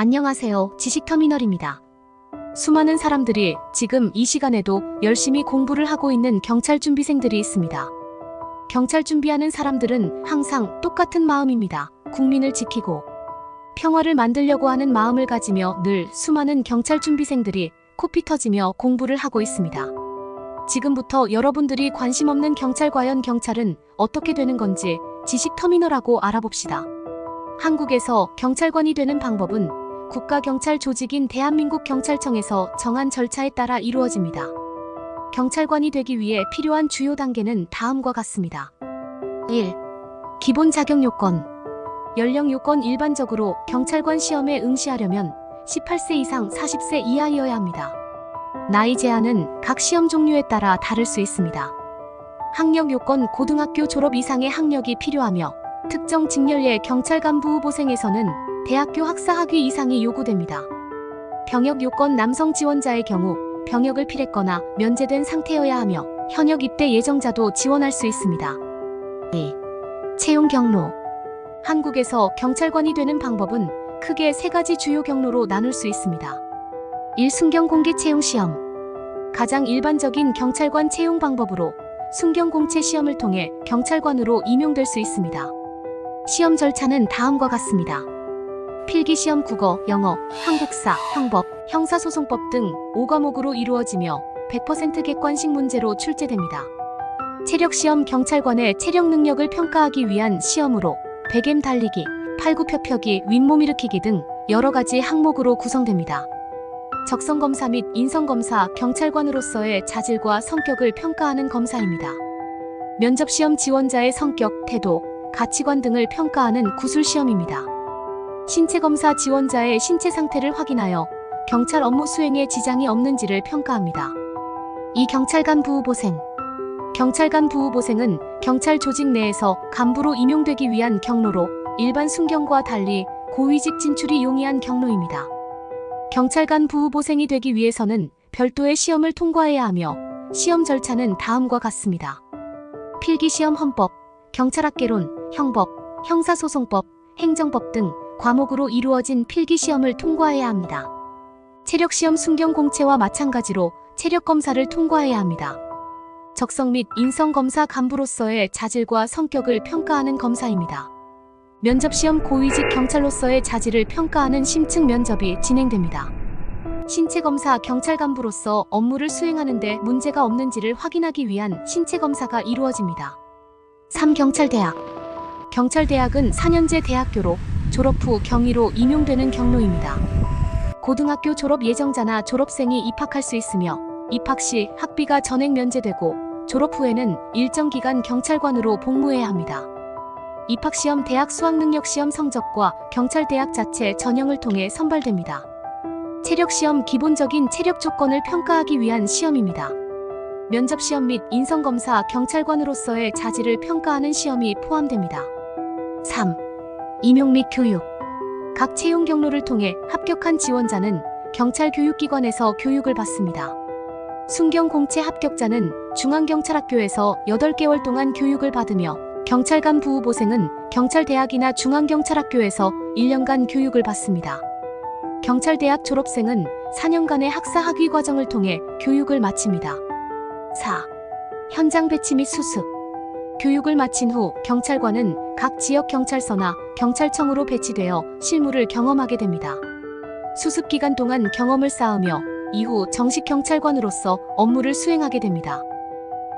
안녕하세요. 지식터미널입니다. 수많은 사람들이 지금 이 시간에도 열심히 공부를 하고 있는 경찰 준비생들이 있습니다. 경찰 준비하는 사람들은 항상 똑같은 마음입니다. 국민을 지키고 평화를 만들려고 하는 마음을 가지며 늘 수많은 경찰 준비생들이 코피 터지며 공부를 하고 있습니다. 지금부터 여러분들이 관심 없는 경찰 과연 경찰은 어떻게 되는 건지 지식 터미널하고 알아봅시다. 한국에서 경찰관이 되는 방법은 국가경찰 조직인 대한민국 경찰청에서 정한 절차에 따라 이루어집니다. 경찰관이 되기 위해 필요한 주요 단계는 다음과 같습니다. 1. 기본 자격 요건. 연령 요건 일반적으로 경찰관 시험에 응시하려면 18세 이상 40세 이하이어야 합니다. 나이 제한은 각 시험 종류에 따라 다를 수 있습니다. 학력 요건 고등학교 졸업 이상의 학력이 필요하며 특정 직렬의 경찰 간부 후보생에서는 대학교 학사 학위 이상이 요구됩니다. 병역 요건 남성 지원자의 경우 병역을 필했거나 면제된 상태여야 하며 현역 입대 예정자도 지원할 수 있습니다. 2. 채용 경로 한국에서 경찰관이 되는 방법은 크게 세 가지 주요 경로로 나눌 수 있습니다. 1. 순경 공개 채용 시험 가장 일반적인 경찰관 채용 방법으로 순경 공채 시험을 통해 경찰관으로 임용될 수 있습니다. 시험 절차는 다음과 같습니다. 필기시험 국어, 영어, 한국사, 형법, 형사소송법 등 5과목으로 이루어지며 100% 객관식 문제로 출제됩니다. 체력시험 경찰관의 체력 능력을 평가하기 위한 시험으로 베겜 달리기, 팔굽혀펴기, 윗몸 일으키기 등 여러 가지 항목으로 구성됩니다. 적성검사 및 인성검사 경찰관으로서의 자질과 성격을 평가하는 검사입니다. 면접시험 지원자의 성격, 태도, 가치관 등을 평가하는 구술시험입니다. 신체검사 지원자의 신체 상태를 확인하여 경찰 업무 수행에 지장이 없는지를 평가합니다. 이 경찰관 부후보생 경찰관 부후보생은 경찰 조직 내에서 간부로 임용되기 위한 경로로 일반 순경과 달리 고위직 진출이 용이한 경로입니다. 경찰관 부후보생이 되기 위해서는 별도의 시험을 통과해야 하며 시험 절차는 다음과 같습니다. 필기시험 헌법, 경찰학개론, 형법, 형사소송법, 행정법 등 과목으로 이루어진 필기시험을 통과해야 합니다. 체력시험 순경공채와 마찬가지로 체력검사를 통과해야 합니다. 적성 및 인성검사 간부로서의 자질과 성격을 평가하는 검사입니다. 면접시험 고위직 경찰로서의 자질을 평가하는 심층 면접이 진행됩니다. 신체검사 경찰 간부로서 업무를 수행하는데 문제가 없는지를 확인하기 위한 신체검사가 이루어집니다. 3. 경찰대학 경찰대학은 4년제 대학교로 졸업 후 경위로 임용되는 경로입니다. 고등학교 졸업 예정자나 졸업생이 입학할 수 있으며 입학 시 학비가 전액 면제되고 졸업 후에는 일정 기간 경찰관으로 복무해야 합니다. 입학시험 대학 수학능력시험 성적과 경찰대학 자체 전형을 통해 선발됩니다. 체력시험 기본적인 체력 조건을 평가하기 위한 시험입니다. 면접시험 및 인성검사 경찰관으로서의 자질을 평가하는 시험이 포함됩니다. 3. 임용 및 교육 각 채용 경로를 통해 합격한 지원자는 경찰 교육기관에서 교육을 받습니다. 순경 공채 합격자는 중앙경찰학교에서 8개월 동안 교육을 받으며 경찰관 부후보생은 경찰대학이나 중앙경찰학교에서 1년간 교육을 받습니다. 경찰대학 졸업생은 4년간의 학사 학위 과정을 통해 교육을 마칩니다. 4. 현장 배치 및 수습 교육을 마친 후 경찰관은 각 지역 경찰서나 경찰청으로 배치되어 실무를 경험하게 됩니다. 수습 기간 동안 경험을 쌓으며 이후 정식 경찰관으로서 업무를 수행하게 됩니다.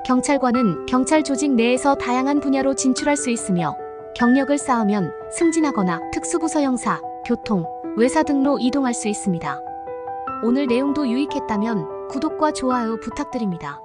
경찰관은 경찰 조직 내에서 다양한 분야로 진출할 수 있으며 경력을 쌓으면 승진하거나 특수부서 형사, 교통, 외사 등로 이동할 수 있습니다. 오늘 내용도 유익했다면 구독과 좋아요 부탁드립니다.